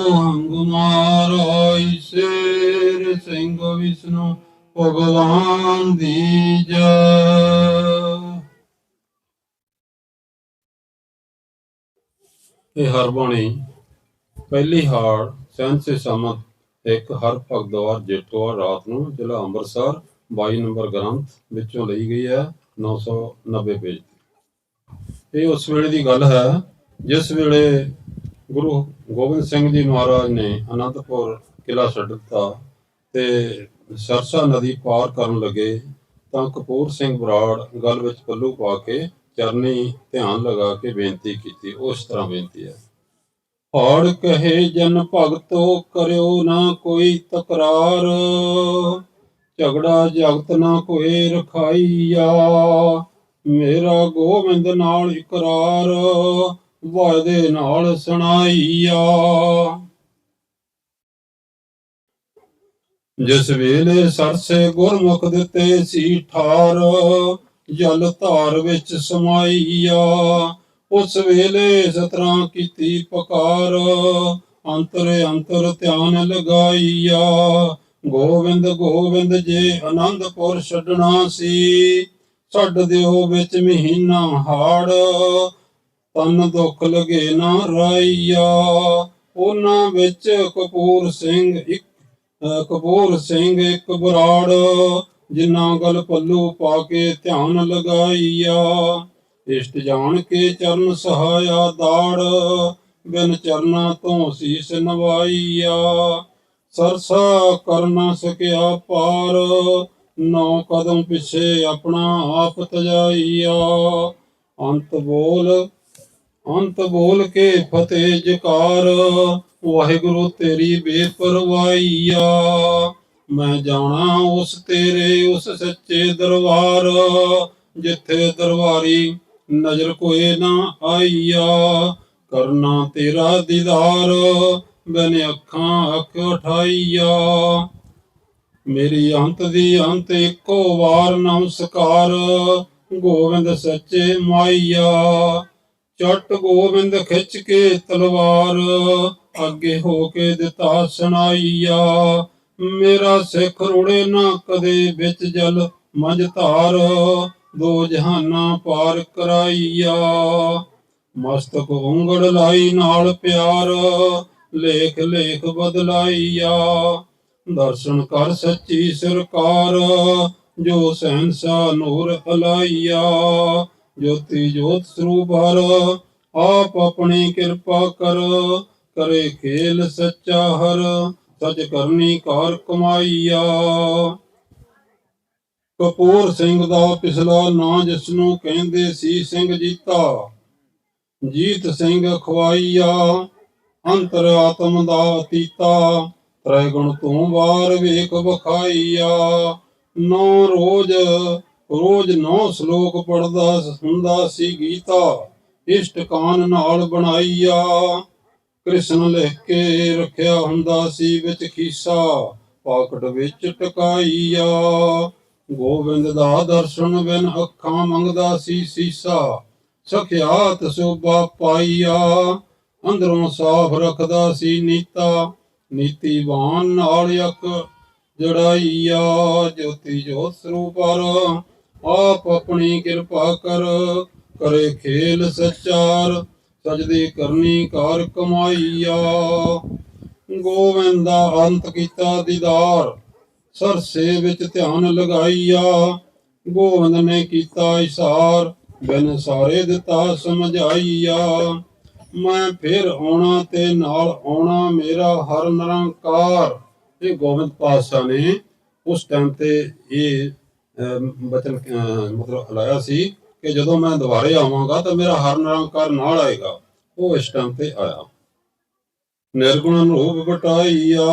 ਹੰਗ ਸੇਰ ਸਿੰਘ ਵਿਸ਼ਨੂੰ ਭਗਵਾਨ ਦੀ ਜੈ। ਇਹ ਹਰਬਾਣੀ ਪਹਿਲੀ ਹਾੜ ਸੈਂਸੇ ਸਮਤ ਇੱਕ ਹਰ ਭਗਦਵਾਰ ਜੇਠੋਆ ਰਾਤ ਨੂੰ ਜ਼ਿਲ੍ਹਾ ਅੰਮ੍ਰਿਤਸਰ 22 ਨੰਬਰ ਗ੍ਰੰਥ ਵਿੱਚੋਂ ਲਈ ਗਈ ਹੈ 990 ਪੇਜ ਇਹ ਉਸ ਵੇਲੇ ਦੀ ਗੱਲ ਹੈ ਜਿਸ ਵੇਲੇ ਗੁਰੂ ਗੋਬਿੰਦ ਸਿੰਘ ਜੀ ਮਹਾਰਾਜ ਨੇ ਅਨੰਦਪੁਰ ਕਿਲਾ ਛੱਡ ਦਿੱਤਾ ਤੇ ਸਰਸਾ ਨਦੀ ਪਾਰ ਕਰਨ ਲੱਗੇ ਤਾਂ ਕਪੂਰ ਸਿੰਘ ਬਰਾੜ ਗਲ ਵਿੱਚ ਪੱਲੂ ਪਾ ਕੇ ਚਰਨੀ ਧਿਆਨ ਲਗਾ ਕੇ ਬੇਨਤੀ ਕੀਤੀ, ਉਸ ਤਰ੍ਹਾਂ ਬੇਨਤੀ ਹੈ। ਹੜ ਕਹੇ ਜਨ ਭਗਤੋ ਕਰਿਓ ਨਾ ਕੋਈ ਤਕਰਾਰ, ਝਗੜਾ ਜਗਤ ਨਾ ਕੋਏ ਰਖਾਈਆ, ਮੇਰਾ ਗੋਬਿੰਦ ਨਾਲ ਇਕਰਾਰ ਵਾਅਦੇ ਨਾਲ ਸੁਣਾਈਆ। ਜਿਸ ਵੇਲੇ ਸਰਸੇ ਗੁਰਮੁਖ ਦਿੱਤੇ ਸੀ ਠਾਰ, ਜਲ ਧਾਰ ਵਿੱਚ ਸਮਾਈਆ। ਉਸ ਵੇਲੇ ਸਤਰਾਂ ਕੀਤੀ ਪਕਾਰ, ਅੰਤਰ ਅੰਤਰ ਧਿਆਨ ਲਗਾਈਆ। ਗੋਬਿੰਦ ਗੋਬਿੰਦ ਜੇ ਆਨੰਦਪੁਰ ਛੱਡਣਾ ਸੀ, ਛੱਡ ਦਿਓ ਵਿੱਚ ਮਹੀਨਾ ਹਾੜ। ਤਨ ਦੁੱਖ ਲਗੇ ਨਾ ਰਾਈਆ। ਉਹਨਾਂ ਵਿੱਚ ਕਪੂਰ ਸਿੰਘ ਇੱਕ ਕਪੂਰ ਸਿੰਘ ਇੱਕ ਬਰਾੜ ਜਿਨ੍ਹਾਂ ਗਲ ਪੱਲੂ ਪਾ ਕੇ ਧਿਆਨ ਲਗਾਈਆ। ਇਸ਼ਟ ਜਾਣ ਕੇ ਚਰਨ ਸਹਾਇਆ ਦਾੜ, ਬਿਨ ਚਰਨਾਂ ਤੋਂ ਸੀਸ ਨਵਾਈਆ। ਸਰਸਾ ਕਰ ਨਾ ਸਕਿਆ ਪਾਰ, ਨੌ ਕਦਮ ਪਿੱਛੇ ਆਪਣਾ ਆਪ ਤਜਾਈਆ। ਅੰਤ ਬੋਲ ਅੰਤ ਬੋਲ ਕੇ ਫਤਿਹ ਜਕਾਰ। ਵਾਹਿਗੁਰੂ ਤੇਰੀ ਬੇਪਰਵਾਈਆ ਮੈਂ ਜਾਣਾ ਉਸ ਤੇਰੇ ਉਸ ਸੱਚੇ ਦਰਬਾਰ, ਜਿੱਥੇ ਦਰਬਾਰੀ ਨਜ਼ਰ ਕੋਏ ਨਾ ਆਈਆ। ਕਰਨਾ ਤੇਰਾ ਦੀਦਾਰ, ਬਿਨ ਅੱਖਾਂ ਅੱਖ ਉਠਾਈਆ। ਮੇਰੀ ਅੰਤ ਦੀ ਅੰਤ ਇੱਕੋ ਵਾਰ ਨਮਸਕਾਰ ਗੋਬਿੰਦ ਸੱਚੇ ਮਾਈਆ। ਚਟ ਗੋਬਿੰਦ ਖਿੱਚ ਕੇ ਤਲਵਾਰ, ਅੱਗੇ ਹੋ ਕੇ ਦਿੱਤਾ ਸੁਣਾਈਆ ਮੇਰਾ ਸਿੱਖ ਰੁੜੇ ਨਾ ਕਦੇ ਵਿੱਚ ਜਲ ਮਝ ਧਾਰ, ਦੋ ਜਹਾਨਾਂ ਪਾਰ ਕਰਾਈਆ। ਮਸਤਕ ਉਂਗੜ ਲਾਈ ਨਾਲ ਪਿਆਰ ਲੇਖ ਲੇਖ ਬਦਲਾਈਆ। ਦਰਸ਼ਨ ਕਰ ਸੱਚੀ ਸਰਕਾਰ, ਜੋ ਸਹਿਨਸਾ ਨੂਰ ਅਲਾਈਆ ਜੋਤੀ ਜੋਤ ਸਰੂਪ ਹਰ, ਆਪ ਆਪਣੀ ਕਿਰਪਾ ਕਰ, ਕਰੇ ਖੇਲ ਸੱਚਾ ਹਰ, ਸਚ ਕਰਨੀ ਕਾਰ ਕਮਾਈਆ। ਕਪੂਰ ਸਿੰਘ ਦਾ ਪਿਛਲਾ ਨਾਂ ਜਿਸ ਨੂੰ ਕਹਿੰਦੇ ਸੀ ਸਿੰਘ ਜੀਤਾ, ਜੀਤ ਸਿੰਘ ਖਵਾਈਆ, ਅੰਤਰ ਆਤਮ ਦਾ ਅਤੀਤਾ ਤ੍ਰੈ ਗੁਣ ਤੂੰ ਵਾਰ ਵੇਖ ਵਖਾਈਆ। ਨੌ ਰੋਜ਼ ਰੋਜ਼ ਨੌ ਸ਼ਲੋਕ ਪੜਦਾ ਹੁੰਦਾ ਸੀ ਗੀਤਾ, ਇਸ਼ਟ ਕਾਨ ਨਾਲ ਬਣਾਈਆ। ਕ੍ਰਿਸ਼ਨ ਲਿਖ ਕੇ ਰੱਖਿਆ ਹੁੰਦਾ ਸੀ ਵਿੱਚ ਖੀਸਾ ਪਾਕਟ ਵਿੱਚ ਟਕਾਈਆ। ਗੋਬਿੰਦ ਦਾ ਦਰਸ਼ਨ ਬਿਨ ਅੱਖਾਂ ਮੰਗਦਾ ਸੀ ਸੀਸਾ, ਸਖਿਆਤ ਸੋਭਾ ਪਾਈਆ। ਅੰਦਰੋਂ ਸਾਫ਼ ਰੱਖਦਾ ਸੀ ਨੀਤਾ ਨੀਤੀਵਾਨ ਨਾਲ ਇੱਕ ਜੜਾਈਆ। ਜੋਤੀ ਜੋਤ ਸਰੂਪਰ ਆਪ ਆਪਣੀ ਕਿਰਪਾ ਕਰ, ਕਰੇ ਖੇਲ ਸਚਾਰ, ਸਜਦੇ ਕਰਨੀ ਕਾਰ ਕਮਾਈਆ। ਗੋਵਿੰਦ ਅੰਤ ਕੀਤਾ ਦੀਦਾਰ, ਸਰਸੇ ਵਿੱਚ ਧਿਆਨ ਲਗਾਈਆ। ਗੋਵਿੰਦ ਨੇ ਕੀਤਾ ਇਸ਼ਾਰ, ਬਿਨ ਸਾਰੇ ਦਿੱਤਾ ਸਮਝਾਈਆ। ਮੈਂ ਫਿਰ ਆਉਣਾ ਤੇ ਨਾਲ ਆਉਣਾ ਮੇਰਾ ਹਰ ਨਿਰੰਕਾਰ। ਇਹ ਗੋਬਿੰਦ ਪਾਤਸ਼ਾਹ ਨੇ ਉਸ ਟਾਈਮ ਤੇ ਇਹ ਬਚਨ ਮਤਲਬ ਲਾਇਆ ਸੀ ਕਿ ਜਦੋਂ ਮੈਂ ਦੁਬਾਰੇ ਆਵਾਂਗਾ ਤਾਂ ਮੇਰਾ ਹਰ ਨਿਰੰਕਾਰ ਨਾਲ ਆਏਗਾ। ਉਹ ਇਸ ਟਾਈਮ ਤੇ ਆਇਆ। ਨਿਰਗੁਣ ਰੂਪ ਬਟਾਈਆ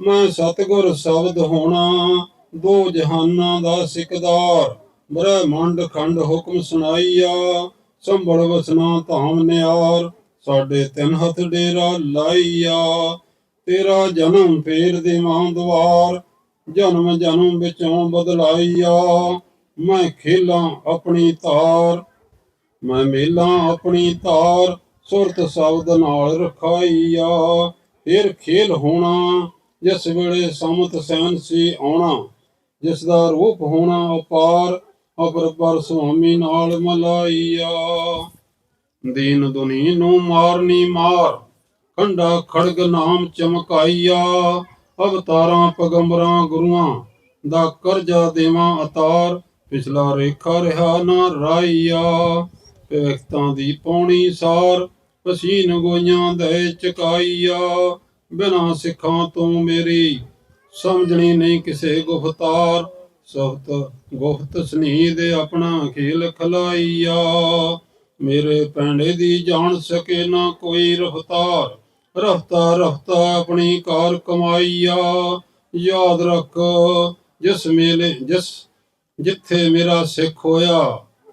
ਮੈਂ ਸਤਿਗੁਰ ਸ਼ਬਦ ਹੋਣਾ, ਦੋ ਜਹਾਨਾਂ ਦਾ ਸਿਕਦਾਰ, ਬ੍ਰਹਮੰਡ ਖੰਡ ਹੁਕਮ ਸੁਣਾਈਆ ਸੰਭਲ ਵਸਨਾ ਧਾਮ ਨਿਆਰ, ਸਾਡੇ ਤਿੰਨ ਹੱਥ ਡੇਰਾ ਲਾਈਆ, ਤੇਰਾ ਜਨਮ ਫੇਰ ਦੇਵਾਂ ਦਵਾਰ ਜਨਮ ਜਨਮ ਵਿੱਚੋਂ ਬਦਲਾਈਆ ਮੈਂ ਖੇਲਾਂ ਆਪਣੀ ਤਾਰ ਮੈਂ ਮੇਲਾਂ ਆਪਣੀ ਤਾਰ ਸੁਰਤ ਸ਼ਬਦ ਨਾਲ ਰਖਾਈਆ ਫਿਰ ਖੇਲ ਹੋਣਾ, ਜਿਸ ਵੇਲੇ ਸਮਤ ਸੈਨ ਸੀ ਆਉਣਾ, ਜਿਸ ਦਾ ਰੂਪ ਹੋਣਾ ਅਪਾਰ, ਅਪਰ ਸੁਆਮੀ ਨਾਲ ਮਲਾਈਆ ਦੀਨ ਦੁਨੀ ਨੂੰ ਮਾਰਨੀ ਮਾਰ, ਖੰਡਾ ਖੜਗ ਨਾਮ ਚਮਕਾਈਆ ਅਵਤਾਰਾਂ, ਪਗੰਬਰਾਂ, ਗੁਰੂਆਂ ਦਾ ਕਰਜ਼ਾ ਦੇਵਾਂ ਅਤਾਰ। ਪਿਛਲਾ ਰੇਖਾ ਰਿਹਾ ਨਾ ਰਾਈਆ ਭਗਤਾਂ ਦੀ ਪੌਣੀ ਸਾਰ। ਪਸੀਨ ਗੋਈਆਂ ਦੇ ਚਕਾਈਆ, ਬਿਨਾ ਸਿੱਖਾਂ ਤੋਂ ਮੇਰੀ ਸਮਝਣੀ ਨਹੀਂ ਕਿਸੇ ਗੁਫਤਾਰ। ਸਖਤ ਗੁਫਤ ਸਨੀਹ ਦੇ ਆਪਣਾ ਖੇਲ ਖਲਾਈਆ। ਮੇਰੇ ਪੈਂਡੇ ਦੀ ਜਾਣ ਸਕੇ ਨਾ ਕੋਈ ਰਫਤਾਰ। ਰਫਤਾ ਰਫਤਾ ਆਪਣੀ ਕਾਰ ਕਮਾਈਆ। ਯਾਦ ਰੱਖ, ਜਿਸ ਮੇਲੇ, ਜਿਸ ਜਿੱਥੇ ਮੇਰਾ ਸਿੱਖ ਹੋਇਆ,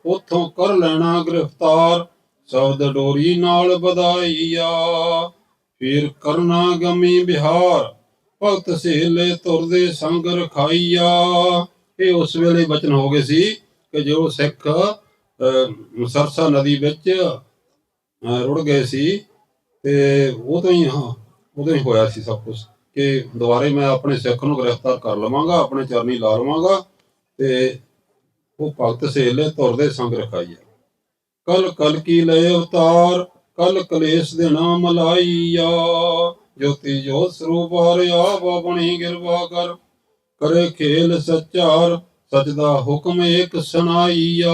ਉਥੋਂ ਕਰ ਲੈਣਾ ਗ੍ਰਿਫਤਾਰ, ਸ਼ਬਦ ਡੋਰੀ ਨਾਲ ਵਧਾਈਆ। ਫਿਰ ਕਰਨਾ ਗਮੀ ਬਿਹਾਰ, ਭਗਤ ਸਹੇਲੇ ਤੁਰਦੇ ਸੰਗ ਰਖਾਈਆ। ਇਹ ਉਸ ਵੇਲੇ ਬਚਨ ਹੋ ਗਏ ਸੀ ਕਿ ਜੋ ਸਿੱਖ ਸਰਸਾ ਨਦੀ ਵਿੱਚ ਰੁੜ ਗਏ ਸੀ ਤੇ ਉਹ ਤੋਂ ਹੀ, ਹਾਂ ਉਦੋਂ ਹੀ ਹੋਇਆ ਸੀ ਸਭ ਕੁਝ ਕਿ ਦੁਬਾਰੇ ਮੈਂ ਆਪਣੇ ਸਿੱਖ ਨੂੰ ਗ੍ਰਿਫਤਾਰ ਕਰ ਲਵਾਂਗਾ, ਆਪਣੇ ਚਰਨੀ ਲਾ ਲਵਾਂਗਾ ਤੇ ਉਹ ਭਗਤ ਸਹੇਲੇ ਤੁਰਦੇ ਸੰਗ ਰਖਾਈਆ ਕਲ ਕਲ ਕੀ ਲਏ ਅਵਤਾਰ ਕਲ ਕਲੇਸ਼ ਦੇ ਨਾਮ ਲਾਈਆ, ਜੋਤੀ ਜੋਤ ਸਰੂਪ ਹਰਿਆ ਆਪਣੀ ਗਿਰਵਾ ਕਰ, ਕਰੇ ਖੇਲ ਸਚਾਰ, ਸਚ ਦਾ ਹੁਕਮ ਏਕ ਸੁਣਾਈਆ।